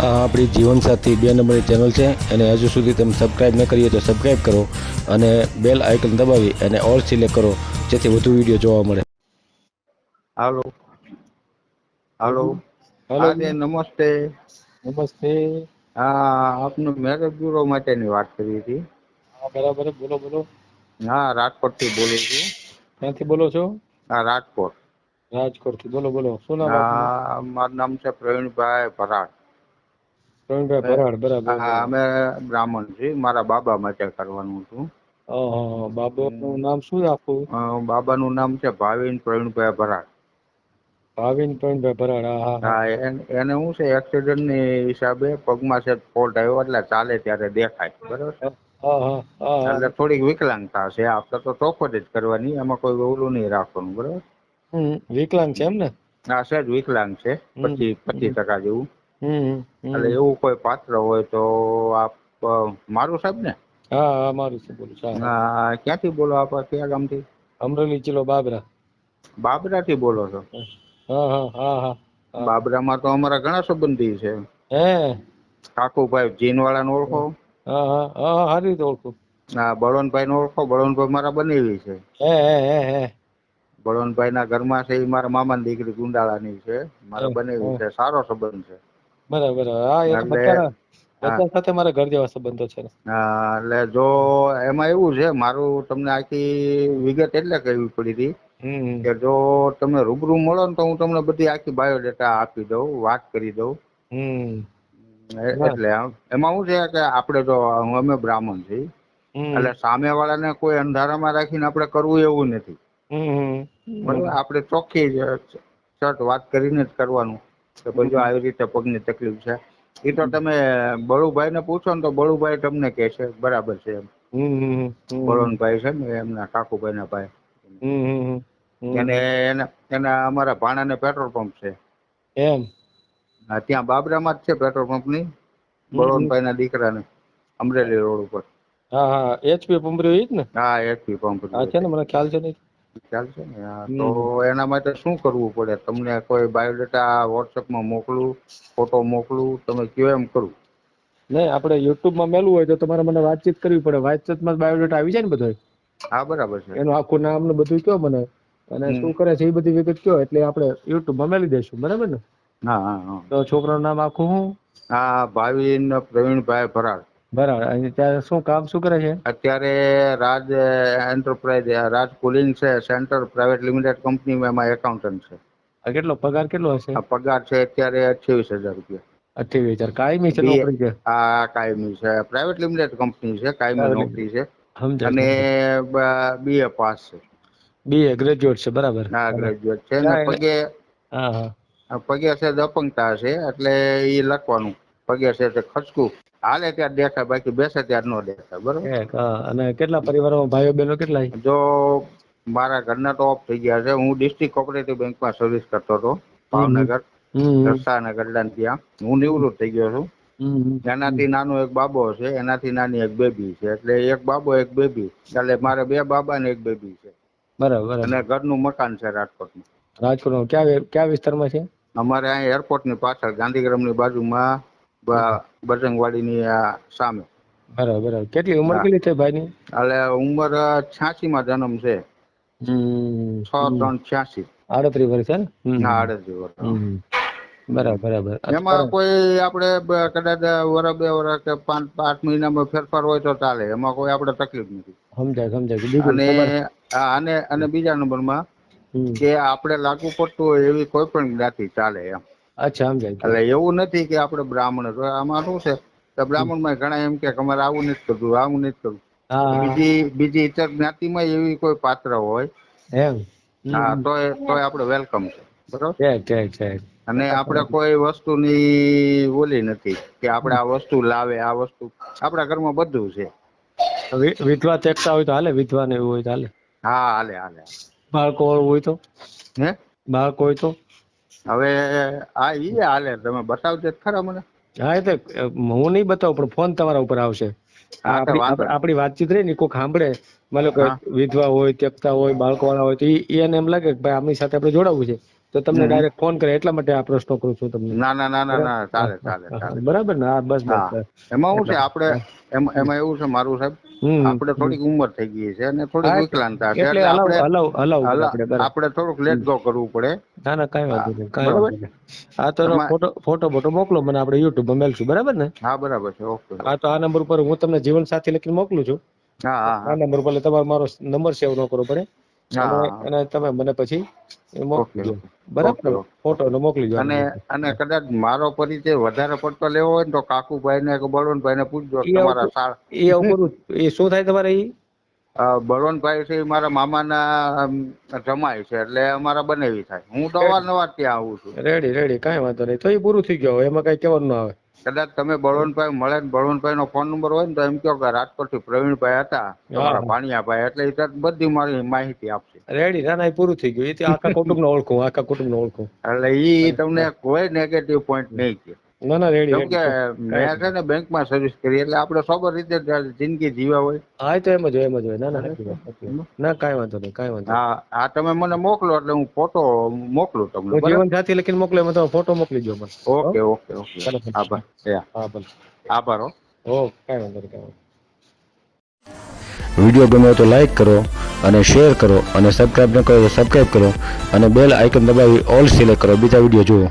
આ આપણી જીવનસાથી બે નંબરની ચેનલ છે અને હજુ સુધી તમે સબસ્ક્રાઈબ ન કરીએ તો સબસ્ક્રાઈબ કરો અને બેલ આઇકન દબાવી અને ઓલ સિલેક્ટ કરો જેથી વધુ વીડિયો જોવા મળે. હાલો. હાલો. હાલો. નમસ્તે. નમસ્તે. હા આપનું મેરેજ બ્યુરો માટેની વાત કરી હતી. હા બરાબર. બોલો બોલો. હા રાજકોટથી બોલું છું. ક્યાંથી બોલો છો? હા રાજકોટ. રાજકોટથી. બોલો બોલો. શું નામ મારું નામ છે પ્રવીણભાઈ ભરાડ. પ્રવીણભાઈ ભરાડ બરાબર હા અમે બ્રાહ્મણ છીએ મારા બાબા માટે કરવાનું હતું બાબાનું નામ શું રાખવું બાબાનું નામ છે ભાવિન પ્રવીણભાઈ ભરાડ. ભાવિન પ્રવીણભાઈ ભરાડ હા હા હા. હા એન- શું છે એક્સિડન્ટની હિસાબે પગમાં છે ફોલ્ટ આવ્યો એટલે ચાલે ત્યારે દેખાય બરોબર? હા હા હા હા એટલે થોડીક વિકલાંગતા છે આપણે તો ચોખવટ જ કરવાની એમાં કોઈ ઓલું નહીં રાખવાનું બરાબર? વિકલાંગ છે એમ ને? આ સહેજ વિકલાંગ છે પચીસ પચીસ ટકા જેવું. એટલે એવું કોઈ પાત્ર હોય તો આપ મારું સાહેબ ને? હા હા મારું સાહેબ બોલું સાહેબ હા. ક્યાંથી બોલો આપ? કયા ગામથી? અમરેલી જિલ્લો બાબરા. બાબરાથી બોલો છો? હા હા હા હા હા. બાબરામાં તો અમારા ઘણા સંબંધી છે. હે? કાકુભાઈ જીનવાળાને ઓળખો? હા હા હા સારી રીતે ઓળખું. હા બળવંતભાઈ ને ઓળખો? બળવંતભાઈ મારા બનેવી છે. હે હે હે બળવંતભાઈ ના ઘરમાં છે એ મારા મામાની દીકરી ગુંડાળાની છે. મારા બનેવી છે સારો સંબંધ છે. બરાબર. હા એ તો એટલે બધા સાથે મારા ઘર જેવા સંબંધો છે હા, એટલે જો એમાં એવું છે મારું તમને આખી વિગત એટલે કહેવી પડી હતી હમ કે જો તમે રૂબરૂ મળો ને તો હું તમને બધી આખી બાયોડેટા આપી દઉં વાત કરી દઉં. હમ. એ-. એટલે આમ- એમાં શું છે કે આપણે જો અમે બ્રાહ્મણ છીએ હમ. એટલે સામેવાળાને કોઈ અંધારામાં રાખીને આપણે કરવું એવું નથી. હમ. આપણે ચોખ્ખી જ શર્ટ વાત કરીને જ કરવાનું. કે ભાઈ જો આવી રીતે પગની તકલીફ છે. એ તો તમે બળુભાઈ ને પૂછો ને તો બળુભાઈ તમને કે છે બરાબર છે એમ. બળવંતભાઈ છે ને એમના કાકુભાઈ ના ભાઈ. હમ. એને એના અમારા ભાણાને પેટ્રોલ પંપ છે. એમ? હા, ત્યાં બાબરામાં જ છે પેટ્રોલ પંપની બળવંતભાઈ ના દીકરાને અમરેલી રોડ ઉપર. હા હા એચપી પંપરી ઈ જ ને? હા એચપી પંપ છે ને મને ખ્યાલ છે ને ખ્યાલ છે ને? તો એના માટે શું કરવું પડે? તમને કોઈ બાયોડેટા વોટ્સઅપમાં મોકલું ફોટો મોકલું તમે કયો એમ કરું? નહીં આપણે યુટ્યુબમાં મેલવું હોય તો તમારે મને વાતચીત કરવી પડે. વાતચીતમાં બાયોડેટા આવી જાય ને બધો હા બરાબર છે. એનું આખું નામ ને બધું કયો મને? અને શું કરે છે એ બધી વિગત કયો? એટલે આપણે યુટ્યુબમાં મેલી દઈશું. બરાબર ને? હા હા હા. તો છોકરાનું નામ આખું હું હા ભાવિન પ્રવીણભાઈ ભરાડ બરાબર. અને શું કામ શું કરે છે? અત્યારે રાજ એન્ટરપ્રાઇઝ રાજ કુલિંગ છે સેન્ટર પ્રાઇવેટ લિમિટેડ કંપનીમાં એમાં એકાઉન્ટન્ટ છે. આ કેટલો પગાર કેટલો હશે? આ પગાર છે અત્યારે અઠ્યાવીસ હજાર રૂપિયા. અઠ્યાવીસ હજાર. કાયમી છે નોકરી છે? આ કાયમી છે. પ્રાઇવેટ લિમિટેડ કંપની છે કાયમી નોકરી છે. અને બીએ પાસ છે. બી ગ્રેજ્યુએટ છે બરાબર. હા ગ્રેજ્યુએટ છે. ને પગે હા પગે છે દપંગતા છે એટલે એ લખવાનું. પગે છે તે ખસકું. હાલે ત્યાં દેખાય બાકી બેસે ત્યાં ન દેખાય બરોબર? અને કેટલા પરિવારોમાં ભાઈઓ બહેનો કેટલા જો મારા ઘરના તો ઓફ થઈ ગયા છે. હું ડિસ્ટ્રિક્ટ કોઓપરેટિવ બેંકમાં સર્વિસ કરતો હતો ભાવનગર હમ, દસાનગર ત્યાં હું નિવૃત્ત થઈ ગયો છું. એનાથી નાનો એક બાબો છે એનાથી નાની એક બેબી છે. એટલે એક બાબો એક બેબી. એટલે મારે બે બાબા ને એક બેબી છે. બરાબર અને ઘરનું મકાન છે રાજકોટમાં રાજકોટમાં ક્યાં ક્યાં વિસ્તારમાં છે? અમારે અહીં એરપોર્ટની પાછળ ગાંધીગ્રામની બાજુમાં બજરંગવાડીની આ સામે. બરાબર બરાબર. કેટલી ઉંમર કેટલી છે ભાઈની? એટલે ઉંમર છ્યાસી માં જન્મ છે. છ ત્રણ છ્યાસી આડત્રીસ વર્ષ છે ને આડત્રીસ વર્ષ બરાબર બરાબર. એમાં કોઈ આપણે કદાચ વરસ બે વરસ કે પાંચ પાંચ મહિનામાં ફેરફાર હોય તો ચાલે. એમાં કોઈ આપણે તકલીફ નથી. સમજાય સમજાય. અને અને અને બીજા નંબરમાં. કે આપણે લાગુ પડતું હોય એવી કોઈ પણ જ્ઞાતિ ચાલે એમ. અચ્છા સમજાય. એટલે એવું નથી કે આપણે બ્રાહ્મણ આમાં શું છે? બ્રાહ્મણ બ્રાહ્મણમાં ઘણા એમ કે અમારે આવું નથી કરવું આવું નથી કરવું. બીજી બીજી ઇતર જ્ઞાતિમાં એવી કોઈ પાત્ર હોય એમ. હા તો તોય આપણે વેલકમ છે. બરોબર? અને આપણે કોઈ વસ્તુની ઓલી નથી કે આપણે આ વસ્તુ લાવે આ વસ્તુ. આપણા ઘરમાં બધું છે. વિધવા તેકતા હોય તો હાલે વિધવા ને એવું હોય તો હાલે. હા હાલે હાલે. બાળકો હોય તો? હે? બાળકો હોય તો? હવે આ ઈ હાલે તમે બતાવજો ખરા મને. હા એ તો હું નહીં બતાવું પણ ફોન તમારા ઉપર આવશે. આપણી વાતચીત રહી ને કોઈ સાંભળે. મતલબ કે વિધવા હોય ત્યક્તા હોય બાળકો વાળા હોય તો એને એમ લાગે કે ભાઈ આમની સાથે આપણે જોડાવું છે. તો તમને. ડાયરેક્ટ ફોન કરે એટલા માટે આ પ્રશ્નો કરું છું તમને. ના ના ના ના ના ચાલે ચાલે ચાલે. બરાબર ને? આ બસ એમાં શું છે આપણે એમાં એવું છે મારું સાહેબ આપણે થોડીક ઉંમર થઈ ગઈ છે અને થોડીક વિકલાંતા છે એટલે આપણે હલાવ હલાવ આપણે થોડુંક લેટ ગો કરવું પડે. ના ના કઈ વાંધો નહીં કાંઈ બરાબર. વાંધો તો ફોટો ફોટો બોટો મોકલો મને આપણે યુટ્યુબમાં મેલશું બરાબર ને? હા બરાબર છે ઓકે હા તો આ નંબર ઉપર હું તમને જીવન સાથી લખીને મોકલું છું. હા હા આ નંબર પર તમારો મારો નંબર સેવ ન કરવો પડે. અને તમે મને પછી એ મોકલી દો. બરાબર. ફોટો ને મોકલી અને અને કદાચ મારો પરિચય વધારે પડતો લેવો હોય ને તો કાકુભાઈ ને બળવંતભાઈ ને પૂછજો તમારા શાળ એ કરું. એ શું થાય તમારે એ બળવંતભાઈ છે મારા મામાના જમાય છે એટલે અમારા બનેવી થાય. હું તો અવારનવાર ત્યાં આવું છું. Ready ready. કાંઈ વાંધો નહીં. તો એ પૂરું થઈ ગયો. એમાં કાંઈ કહેવાનું ના આવે. કદાચ તમે બળવંતભાઈ મળે ને બળવંતભાઈ નો ફોન નંબર હોય ને તો એમ કહો કે રાજકોટથી પ્રવીણભાઈ હતા તમારા ભાણિયાભાઈ એટલે એ તરત બધી મારી માહિતી આપશે. રેડી ના ના પૂરું થઈ ગયું. એ આખા આખા કુટુંબને ઓળખું આખા કુટુંબને ઓળખું. એટલે એ તમને કોઈ નેગેટિવ પોઈન્ટ નહીં છે ના ના રેડી કેમ કે મેં છે ને બેંકમાં સર્વિસ કરી એટલે આપણે સોબર રીતે જિંદગી જીવા હોય. હા તો એમ જ હોય એમ જ હોય. ના ના. ના કાંઈ વાંધો નહીં કાંઈ વાંધો હા હા તમે મને મોકલો એટલે હું ફોટો મોકલું તમને જીવન સાથી લખીને મોકલે એમાં તમે ફોટો મોકલી દો મને. Okay okay okay. આભાર. હા ભલે. આભાર હો. કાંઈ વાંધો નહીં કાંઈ વાંધો વીડિયો ગમ્યો તો લાઈક કરો અને શેર કરો અને સબસ્ક્રાઇબ ન કરો તો સબસ્ક્રાઇબ કરો અને બેલ આઇકન દબાવી ઓલ સિલેક્ટ કરો. બીજા વીડિયો જુઓ.